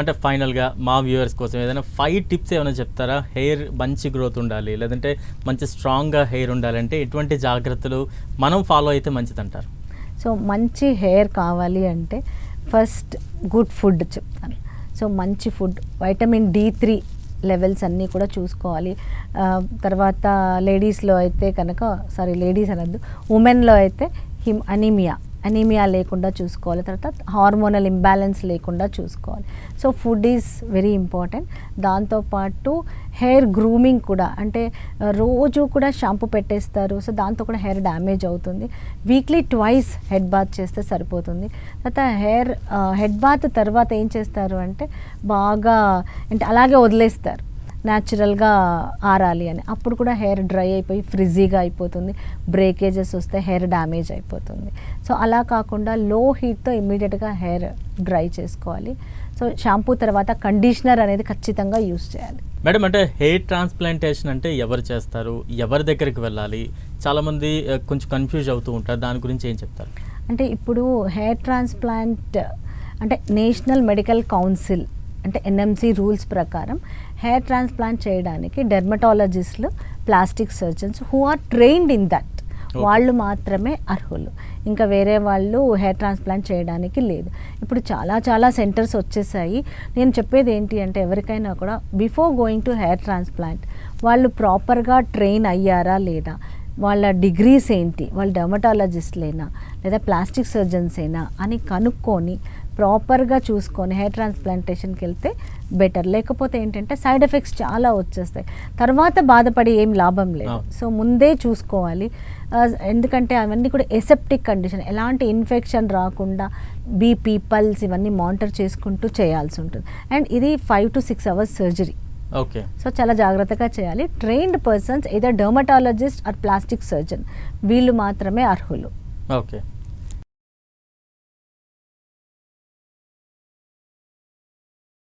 అంటే ఫైనల్గా మా వ్యూవర్స్ కోసం ఏదైనా ఫైవ్ టిప్స్ ఏమైనా చెప్తారా? హెయిర్ మంచి గ్రోత్ ఉండాలి లేదంటే మంచి స్ట్రాంగ్గా హెయిర్ ఉండాలంటే ఎటువంటి జాగ్రత్తలు మనం ఫాలో అయితే మంచిదంటారు? సో మంచి హెయిర్ కావాలి అంటే ఫస్ట్ గుడ్ ఫుడ్ చెప్తాను. సో మంచి food vitamin D three levels అన్నీ కూడా చూసుకోవాలి. తర్వాత లేడీస్లో అయితే కనుక సారీ లేడీస్ అనద్దు ఉమెన్లో అయితే హిమ్ అనీమియా. అనీమియా లేకుండా చూసుకోవాలి. తర్వాత హార్మోనల్ ఇంబ్యాలెన్స్ లేకుండా చూసుకోవాలి. So food is very important దాంతోపాటు హెయిర్ గ్రూమింగ్ కూడా అంటే రోజు కూడా షాంపూ పెట్టేస్తారు. సో దాంతో కూడా హెయిర్ డ్యామేజ్ అవుతుంది. వీక్లీ ట్వైస్ హెడ్ బాత్ చేస్తే సరిపోతుంది. తర్వాత హెయిర్ హెడ్ బాత్ తర్వాత ఏం చేస్తారు అంటే బాగా అంటే అలాగే వదిలేస్తారు. న్యాచురల్గా ఆరాలి అని. అప్పుడు కూడా హెయిర్ డ్రై అయిపోయి ఫ్రిజీగా అయిపోతుంది. బ్రేకేజెస్ వస్తే హెయిర్ డ్యామేజ్ అయిపోతుంది. సో అలా కాకుండా లో హీట్తో ఇమ్మీడియట్గా హెయిర్ డ్రై చేసుకోవాలి. సో షాంపూ తర్వాత కండిషనర్ అనేది ఖచ్చితంగా యూస్ చేయాలి. మేడం అంటే హెయిర్ ట్రాన్స్ప్లాంటేషన్ అంటే ఎవరు చేస్తారు? ఎవరి దగ్గరికి వెళ్ళాలి? చాలామంది కొంచెం కన్ఫ్యూజ్ అవుతూ ఉంటారు. దాని గురించి ఏం చెప్తారు? అంటే ఇప్పుడు హెయిర్ ట్రాన్స్ప్లాంట్ అంటే నేషనల్ మెడికల్ కౌన్సిల్ అంటే ఎన్ఎంసి రూల్స్ ప్రకారం హెయిర్ ట్రాన్స్ప్లాంట్ చేయడానికి డెర్మటాలజిస్టులు plastic surgeons who are trained in that వాళ్ళు మాత్రమే అర్హులు. ఇంకా వేరే వాళ్ళు హెయిర్ ట్రాన్స్ప్లాంట్ చేయడానికి లేదు. ఇప్పుడు చాలా చాలా సెంటర్స్ వచ్చేసాయి. నేను చెప్పేది ఏంటి అంటే ఎవరికైనా కూడా before going to hair transplant వాళ్ళు ప్రాపర్గా ట్రైన్ అయ్యారా లేదా? వాళ్ళ డిగ్రీస్ ఏంటి వాళ్ళ డెర్మటాలజిస్ట్లేనా లేదా ప్లాస్టిక్ సర్జన్స్ అయినా అని కనుక్కొని ప్రాపర్గా చూసుకొని హెయిర్ ట్రాన్స్ప్లాంటేషన్కి వెళ్తే బెటర్ లేకపోతే ఏంటంటే సైడ్ ఎఫెక్ట్స్ చాలా వచ్చేస్తాయి. తర్వాత బాధపడి ఏం లాభం లేదు. సో ముందే చూసుకోవాలి. ఎందుకంటే అవన్నీ కూడా ఎసెప్టిక్ కండిషన్ ఎలాంటి ఇన్ఫెక్షన్ రాకుండా బీపీ పల్స్ ఇవన్నీ మానిటర్ చేసుకుంటూ చేయాల్సి ఉంటుంది. అండ్ ఇది five to six hours surgery okay so చాలా జాగ్రత్తగా చేయాలి. ట్రైన్డ్ పర్సన్స్ ఏదో డర్మటాలజిస్ట్ ఆర్ ప్లాస్టిక్ సర్జన్ వీళ్ళు మాత్రమే అర్హులు. ఓకే